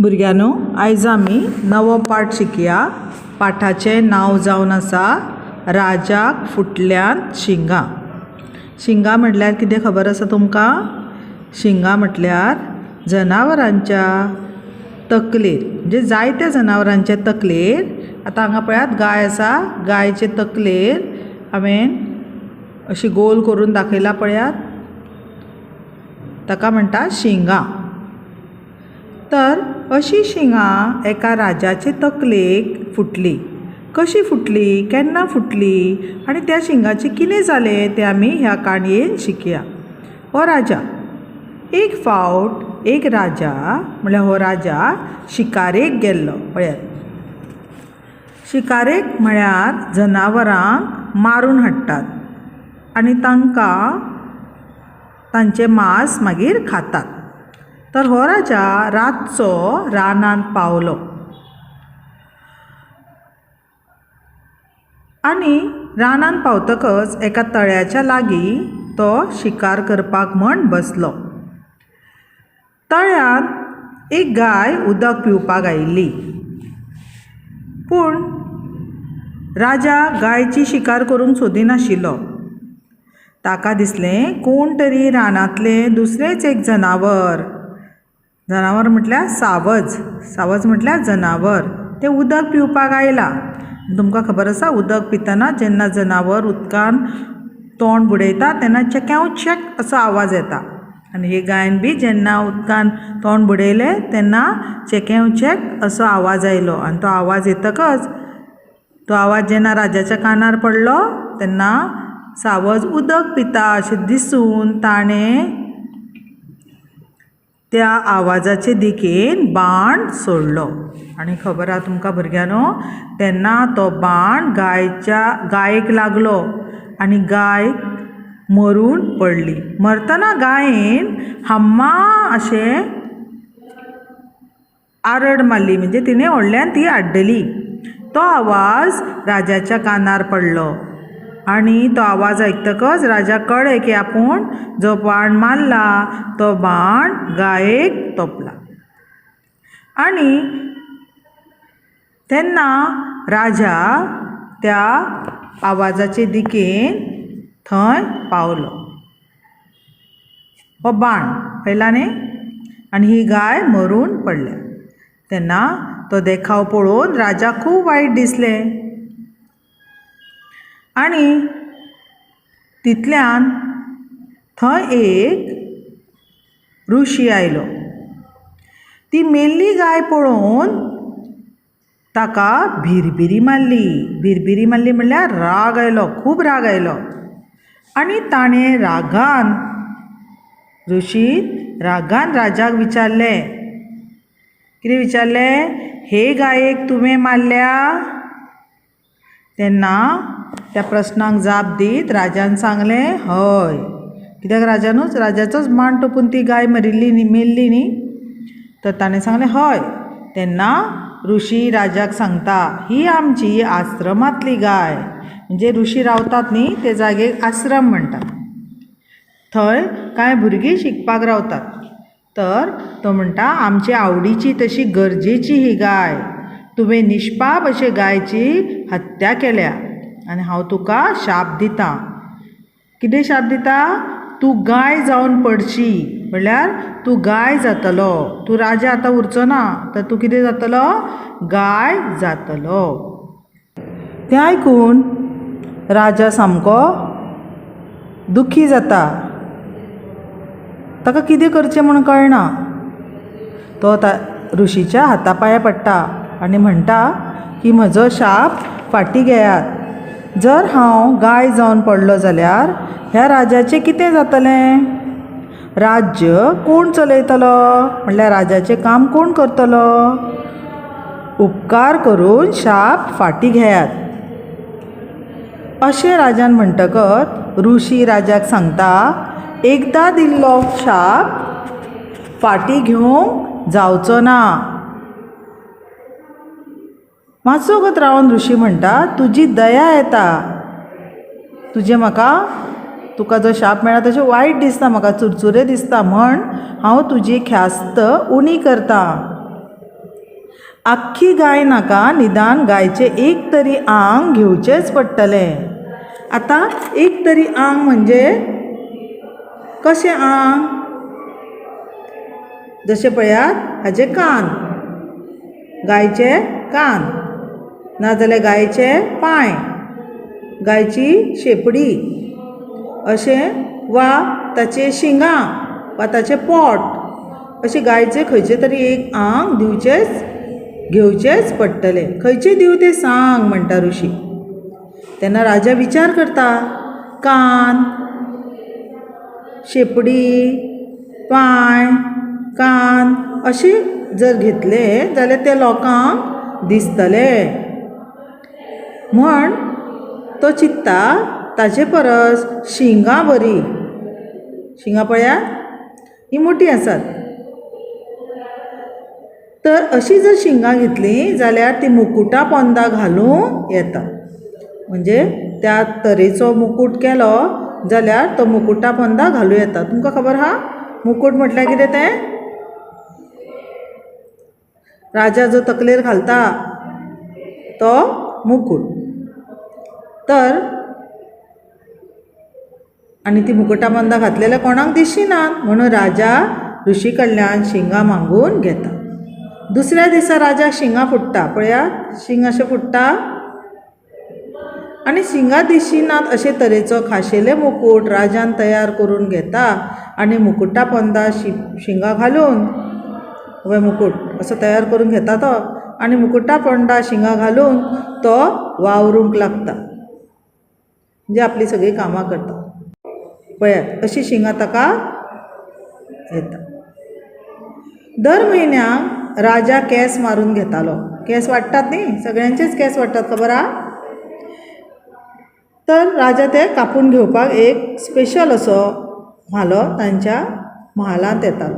भुरग्यानो आयज आमी नवो पाठ शिकया. पाठाचें नांव जावन आसा राजाक फुटल्यान शिंगां. शिंगां म्हटल्यार कितें खबर आसा तुमकां? शिंगां म्हटल्यार जनावरांच्या तकलेर. म्हणजे जायत्या जनावरांच्या तकलेर. आतां हांगा पळयात गाय आसा गायचे तकलेर. हांवें अशी गोल करून दाखयला पळयात. ताका म्हणटा शिंगां. तर अशीं शिंगां एका राजाचे तकलेक फुटली. कशी फुटली? केन्ना फुटली? आनी त्या शिंगाचें कितें जालें तें आमी ह्या काणयेन शिकया. हो राजा एक फावट एक राजा म्हळ्यार हो राजा शिकारेक गेल्लो पळयात. शिकारेक म्हळ्यार जनावरांक मारून हाडटात. आनी तांकां तांचें मांस मागीर खातात. तर हो राजा रातचो रानांत पावलो. आनी रानान पावतकच एका तळ्याच्या लागीं तो शिकार करपाक म्हण बसलो. तळ्यांत एक गाय उदक पिवपाक आयिल्ली. पूण राजा गायची शिकार करूंक सोदिनाशिल्लो ताका दिसलें कोण तरी रानांतलें दुसरेंच एक जनावर जनावर म्हटल्यार सावज. सावज म्हटल्यार जनावर. तें उदक पिवपाक आयलां. तुमकां खबर आसा उदक पितना जेन्ना जनावर उदकान तोंड बुडयता तेन्ना चेक्याव चेक असो आवाज येता. आनी हे गायन बी जेन्ना उदकान तोंड बुडयलें तेन्ना चेक्याव चेक असो आवाज आयलो. आनी तो आवाज येतकच तो आवाज जेन्ना राजाच्या कानार पडलो तेन्ना सावज उदक पिता अशें दिसून ताणें त्या आवाजाचे दिकेन बाण सोडलो. आनी खबर आहा तुमकां भुरग्यांनो तेन्ना तो बाण गायच्या गायेक लागलो आनी गाय मरून पडली. मरतना गायेन हम्मा अशें आरड मारली. म्हणजे तिणें व्हडल्यान ती आड्डली. तो आवाज राजाच्या कानार पडलो. आनी तो आवाज आयकतकच राजा कळ्ळें की आपूण जो बाण मारला तो बाण गायेक तोपला. आनी तेन्ना राजा त्या आवाजाचे दिकेन थंय पावलो. हो बाण पळयला न्ही आनी ही गाय मरून पडल्या. तेन्ना तो देखाव पळोवन राजा खूब वायट दिसलें. आनी तितल्यान थंय एक ऋशी आयलो. ती मेल्ली गाय पळोवन ताका भिरभिरी मारली. भिरभिरी मारली म्हणल्यार राग आयलो खूब राग आयलो. आनी ताणें रागान ऋषीन रागान राजाक विचारलें. कितें विचारलें? हे गायेक तुवें मारल्या? तेन्ना त्या प्रस्नाक जाप दीत राजान सांगलें हय. कित्याक राजानूच? राजाचोच मान टोपून ती गाय मरिल्ली न्ही मेल्ली न्ही तर ताणें सांगलें हय. तेन्ना ऋषी राजाक सांगता ही आमची आश्रमांतली गाय. म्हणजे ऋषी रावतात न्ही ते जागेक आश्रम म्हणटात थंय कांय भुरगीं शिकपाक रावतात. तर तो म्हणटा आमची आवडीची तशी गरजेची ही गाय. तुवें निश्पाप अशे गायची हत्या केल्या. आनी हांव तुका शाप दितां. कितें शाप दिता? तूं गाय जावन पडशी. म्हणल्यार तूं गाय जातलो. तूं राजा आतां उरचो ना तर तूं कितें जातलो? गाय जातलो. तें आयकून राजा सामको दुख्खी जाता. ताका कितें करचें म्हूण कळना. तो ता ऋषीच्या हाता पांया पडटा आनी म्हणटा की म्हजो शाप फाटीं घेयात जर हांव गाय जावन पडलो जाल्यार ह्या राजाचें कितें जातलें? राज्य कोण चलयतलो? म्हणल्यार राजाचें काम कोण करतलो? उपकार करून शाप फाटी घेयात. अशें राजान म्हणटकच ऋषी राजाक सांगता एकदां दिल्लो शाप फाटी घेवंक जावचो ना. मातसो रावण रावन ऋषी म्हणटा तुजी दया येता. तुजें म्हाका तुका जो शाप मेळ्ळा तशें वायट दिसता म्हाका चुरचुरे दिसता म्हण हांव तुजी ख्यास्त उणी करतां. आख्खी गाय नाका निदान गायचें एक तरी आंग घेवचेंच पडटलें. आतां एक तरी आंग म्हणजे कशें आंग? जशें पळयात हाजे कान गायचे कान. नाजाल्यार गायचे पांय गायची शेपडी अशें वा ताचे शिंगां वा ताचें पोट अशें गायचे खंयचे तरी एक आंग दिवचेच घेवचेच पडटले. खंयचे दिव तें सांग म्हणटा ऋषी. तेन्ना राजा विचार करता कान शेपडी पांय कान अशें जर घेतले जाल्यार ते लोकांक दिसतले. म्हण तो चित्ता ताचे परस शिंगां बरी शिंगां पळया ही मोठी आसात. तर अशी जर शिंगां घेतलीं जाल्यार ती मुकुटा पोंदा घालूंक येता. म्हणजे त्या तरेचो मुकूट केलो जाल्यार तो मुकुटा पोंदा घालूं येता. तुमकां खबर आहा मुकूट म्हटल्यार कितें तें? राजा जो तकलेर घालता तो मुकूट. तर आनी ती मुकुटाबंदा घातलेल्या कोणाक दिसची म्हणून राजा ऋषी कडल्यान शिंगां मागून घेता. दुसऱ्या दिसा राजा शिंगां फुट्टा पळयात शिंग अशें फुट्टा आनी शिंगां दिसची नात अशे तरेचो खाशेले मुकूट राजान तयार करून घेता आनी मुकुटा पोंदा शि शिंगां घालून हो मुकूट असो तयार करून घेता तो. आनी मुकुटा पोंदा शिंगां घालून तो वावरूंक लागता. म्हणजे आपली सगळीं कामां करता पळयात अशी शिंगां ताका येता दर म्हयन्याक राजा केंस मारून घेतालो. केंस वाडटात न्ही सगळ्यांचेच केंस वाडटात खबर आहा तर राजा ते कापून घेवपाक एक स्पेशल असो म्हालो तांच्या म्हालांत येतालो.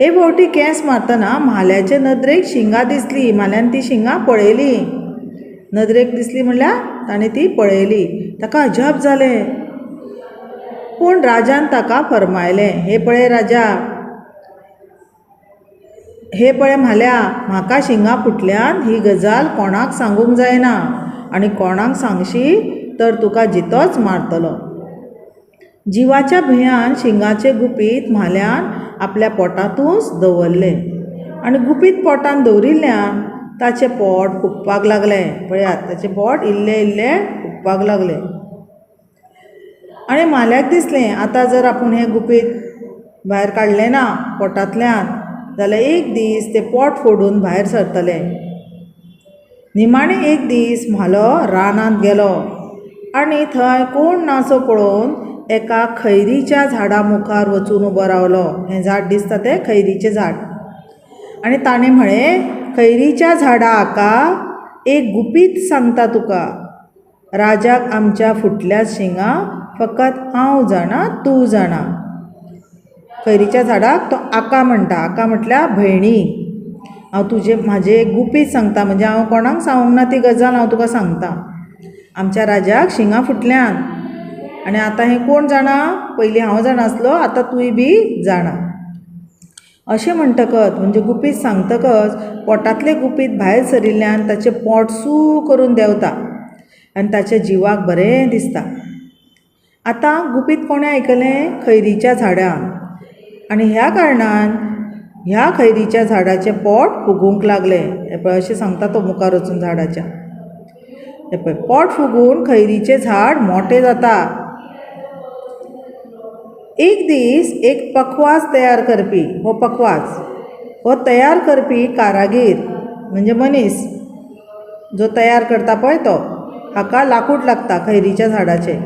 हे फावटी केंस मारतना म्हाल्याचे नदरेक शिंगां दिसलीं म्हाल्यान ती शिंगां पळयलीं. नदरेक दिसली म्हणल्यार ताणें ती पळयली. ताका अजाप जालें. पूण राजान ताका फरमायलें हे पळय राजा हे पळय म्हाल्या म्हाका शिंगां फुटल्यान ही गजाल कोणाक सांगूंक जायना. आनी कोणाक सांगशी तर तुका जितोच मारतलो. जिवाच्या भंयान शिंगाचे गुपीत म्हाल्यान आपल्या पोटांतूच दवरलें. आनी गुपीत पोटान दवरिल्ल्यान ताचें पोट फुगपाक लागलें. पळयात ताचें पोट इल्लें इल्लें फुगपाक लागलें. आनी म्हाल्याक दिसलें आतां जर आपूण हें गुपीत भायर काडलें ना पोटांतल्यान जाल्यार एक दीस तें पोट फोडून भायर सरतलें. निमाणें एक दीस म्हालो रानांत गेलो. आनी थंय कोण नासो पळोवन एका खैरीच्या झाडा मुखार वचून उबो रावलो. हें झाड दिसता तें खैरीचें झाड. आनी ताणें म्हळें खैरीच्या झाडा आका एक गुपीत सांगता तुका. राजाक आमच्या फुटल्या शिंगां फकत हांव जाणा तूं जाणा. खैरीच्या झाडाक तो आका म्हणटा. आका म्हटल्यार भयणी हांव तुजें म्हाजें एक गुपीत सांगता. म्हणजे हांव कोणाक सांगूंक ना ती गजाल हांव तुका सांगता. आमच्या राजाक शिंगां फुटल्यान. आनी आतां हें कोण जाणा? पयलीं हांव जाणासलो आतां तूंय बी जाणा. अशें म्हणटकच म्हणजे गुपीत सांगतकच पोटांतलें गुपीत भायर सरिल्ल्यान ताचें पोट सू करून देंवता आनी ताच्या जिवाक बरें दिसता. आतां गुपीत कोणें आयकलें? खैरीच्या झाडान. आनी ह्या कारणान ह्या खैरीच्या झाडाचें पोट फुगूंक लागलें. हें पळय अशें सांगता तो मुखार वचून झाडाच्या. हें पळय पोट फुगून खैरीचें झाड मोटें जाता. एक दीस एक पखवाज तयार करपी. हो पखवाज. हो तयार करपी कारागीर म्हणजे मनीस जो तयार करता पळय तो. हाका लाकूड लागता खैरीच्या झाडाचें.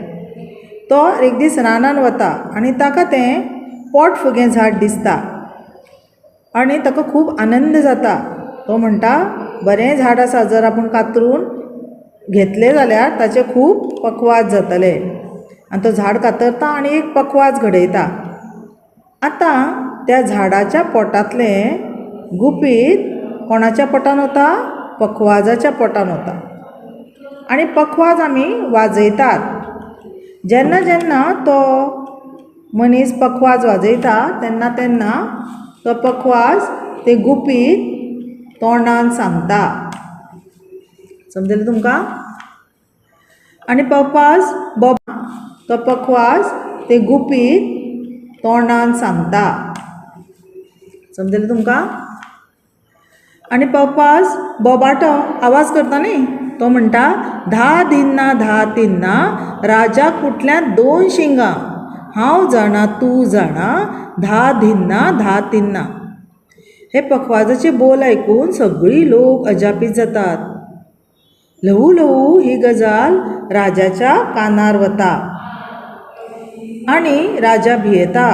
तो एक दीस रानान वता आनी ताका तें पोट फुगें झाड दिसता. आनी ताका खूब आनंद जाता. तो म्हणटा बरें झाड आसा जर आपूण कातरून घेतले जाल्यार ताचे खूब पखवाज जातले. आनी तो झाड कातरता आनी एक पखवाज घडयता. आतां त्या झाडाच्या पोटांतलें गुपीत कोणाच्या पोटान वता पखवाजाच्या पोटान वता आनी पखवाज आमी वाजयतात. जेन्ना जेन्ना तो मनीस पखवाज वाजयता तेन्ना तेन्ना तो पखवाज ते गुपीत तोंडान सांगता. समजलें तुमकां? आनी पखवाज बॉब तो पखवाज ते गुपीत तोंडान सांगता. समजलें तुमकां? आनी पप्पास बोबाटो आवाज करता न्ही? तो म्हणटा धा दिन्ना धा तिन्ना राजाक फुटल्यान दोन शिंगां? हांव जाणा तूं जाणा धा दिना धा तिन्ना. हे पखवाजाचे बोल आयकून सगळीं लोक अजापीत जातात. ल्हवू ल्हवू ही गजाल राजाच्या कानार वता. आनी राजा भियेता.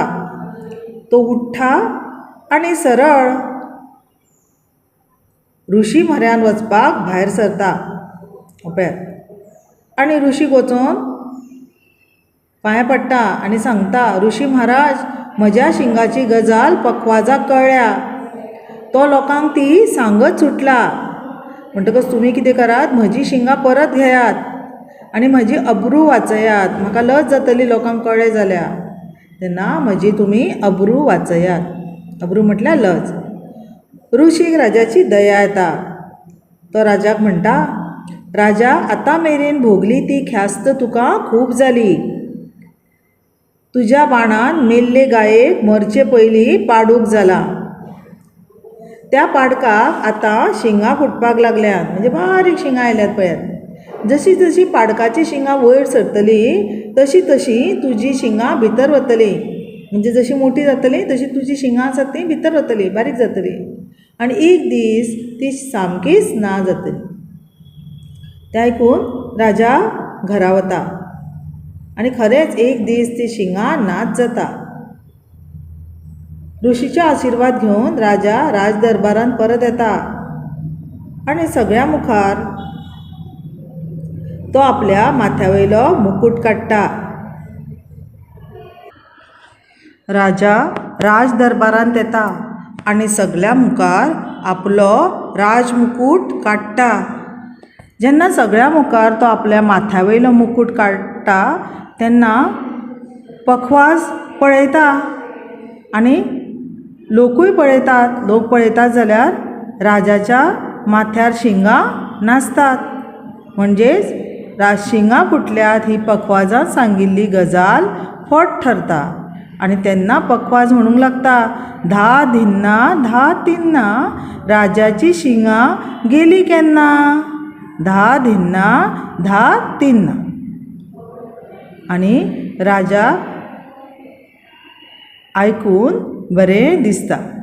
तो उठ्ठा आनी सरळ ऋषी म्हऱ्यान वचपाक भायर सरता. पळयात आनी ऋषीक वचोन पांयां पडटा आनी सांगता ऋषी महाराज म्हज्या शिंगाची गजाल पखवाजाक कळ्ळ्या तो लोकांक ती सांगत सुटला. म्हणटकच तुमी कितें करात? म्हजी शिंगां परत घेयात आनी म्हजी अब्रू वाचयात. म्हाका लज जातली लोकांक कळ्ळें जाल्यार तेन्ना म्हजी तुमी अब्रू वाचयात. अब्रू म्हटल्यार लज. ऋषीक राजाची दया येता. तो राजाक म्हणटा राजा आतां मेरेन भोगली ती ख्यास्त तुका खूब जाली. तुज्या बाणान मेल्ले गायेक मरचे पयलीं पाडूक जाला. त्या पाडकाक आतां शिंगां फुटपाक लागल्यात. म्हणजे बारीक शिंगां आयल्यात पळयात. जशी जशी पाडकाची शिंगां वयर सरतली तशी तशी तुजी शिंगां भितर वतली. म्हणजे जशी मोठी जातली तशी तुजी शिंगां आसात ती भितर वतली बारीक जातली. आनी एक दीस ती सामकीच ना जातली तें आयकून राजा घरा वता आनी खरेंच एक दीस ती शिंगां नाच जाता. ऋषीचे आशिर्वाद घेवन राजा राजदरबारांत परत येता. आनी सगळ्या मुखार तो आपल्या माथ्या वयलो मुकूट काडटा. राजा राज दरबारांत येता आनी सगळ्या मुखार आपलो राजमुकूट काडटा. जेन्ना सगळ्या मुखार तो आपल्या माथ्या वयलो मुकूट काडटा तेन्ना पखवाज पळयता आनी लोकूय पळयतात. लोक पळयतात जाल्यार राजाच्या माथ्यार शिंगां नासतात म्हणजेच राज फुटल्यात ही पखवाजात सांगिल्ली गजाल फट ठरता. आनी तेन्ना पखवाज म्हणूंक लागता. धा धिन्ना धा तिन्ना राजाची शिंगां गेली केन्ना धा धिन्ना धा तिन्ना. आनी राजा आयकून बरें दिसता.